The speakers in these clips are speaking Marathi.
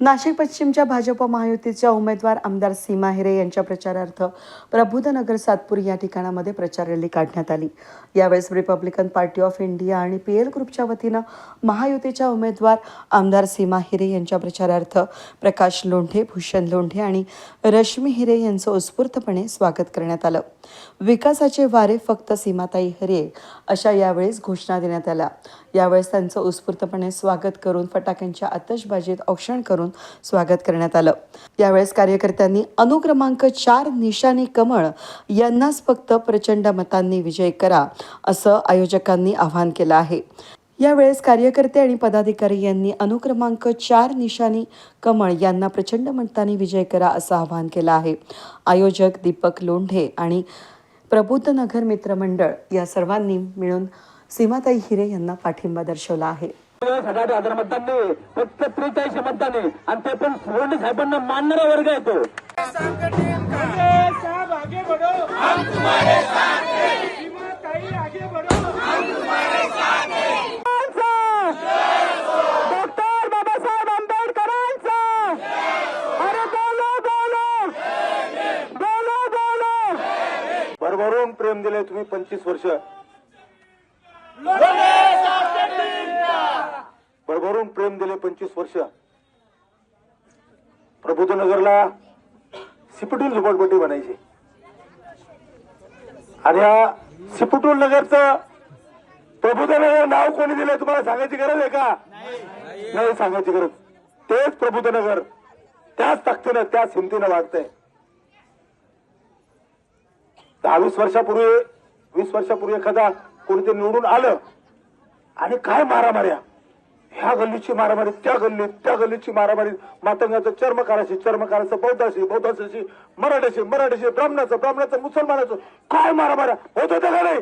नाशिक पश्चिमच्या भाजप महायुतीच्या उमेदवार आमदार सीमा हिरे यांच्या प्रचारार्थ प्रबोधनगर सातपूर या ठिकाणामध्ये प्रचार रॅली काढण्यात आली. यावेळेस रिपब्लिकन पार्टी ऑफ इंडिया आणि पी एल ग्रुपच्या वतीनं महायुतीच्या उमेदवार आमदार सीमा हिरे यांच्या प्रचारार्थ प्रकाश लोंढे भूषण लोंढे आणि रश्मी हिरे यांचं उत्स्फूर्तपणे स्वागत करण्यात आलं. विकासाचे वारे फक्त सीमाताई हिरे अशा यावेळेस घोषणा देण्यात आल्या. यावेळेस त्यांचं उत्स्फूर्तपणे स्वागत करून फटाक्यांच्या आतषबाजीत औक्षण करून स्वागत करण्यात आलं. यावेळेस कार्यकर्त्यांनी अनुक्रमांक चार निशानी कमळ यांनाच फक्त प्रचंड मतांनी विजय करा असं आयोजकांनी आवाहन केलं आहे. यावेळेस कार्यकर्ते आणि पदाधिकारी यांनी अनुक्रमांक चार निशानी कमळ यांना प्रचंड मतांनी विजय करा असं आवाहन केलं आहे. आयोजक दीपक लोंढे आणि प्रबुद्धनगर मित्रमंडळ या सर्वांनी मिळून सीमाताई हिरे यांना पाठिंबा दर्शवला आहे. सगळ्यात हजार मतदान फक्त त्रेचाळीस मतदान आहे आणि ते पण सुवर्ण साहेबांना मानणारा वर्ग येतो साहब आगे बढ़ो हम तुम्हारे साथ हैं सीमा ताई आगे बढ़ो हम तुम्हारे साथ डॉक्टर बाबासाहेब आंबेडकरांचा. अरे बोलो बोलो. बोलो बोलो. भरभरून प्रेम दिले तुम्ही पंचवीस वर्ष. भरभरून प्रेम दिले पंचवीस वर्ष. प्रबोधनगरला सिपटून झोपडपट्टी बनायची. आणि या सिपटूल नगरचं प्रबोधनगर नाव कोणी दिलंय तुम्हाला सांगायची गरज आहे का? नाही सांगायची गरज. तेच प्रबोधनगर त्याच ताकदीनं त्याच हिमतीनं वाढतंय. दहावीस वर्षापूर्वी वीस वर्षापूर्वी एखादा कोणीतरी निवडून आलं आणि काय मारामाऱ्या? ह्या गल्लीची मारामारी त्या गल्लीत त्या गल्लीची मारामारी. मातंगाचं चर्मकाराशी चर्मकाराचं बौद्धाशी बौद्धाशी मराठ्याशी मराठ्याशी ब्राह्मणाचं ब्राह्मणाचं मुसलमानाचं. काय मारामाऱ्या? होत होत्या का नाही?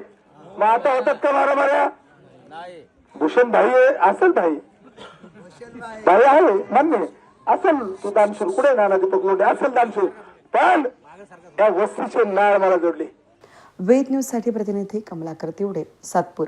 मग आता होतात का मारामाऱ्या? भूषण भाई आहे असेल भाई. भाई आहे मान्य. असेल तू दानशूर. कुठे नाना दीपक लोंढे? असेल दानशूर. पण या वस्तीचे नाळ मला जोडले. वेद न्यूजसाठी प्रतिनिधी कमलाकर तिवडे सातपूर.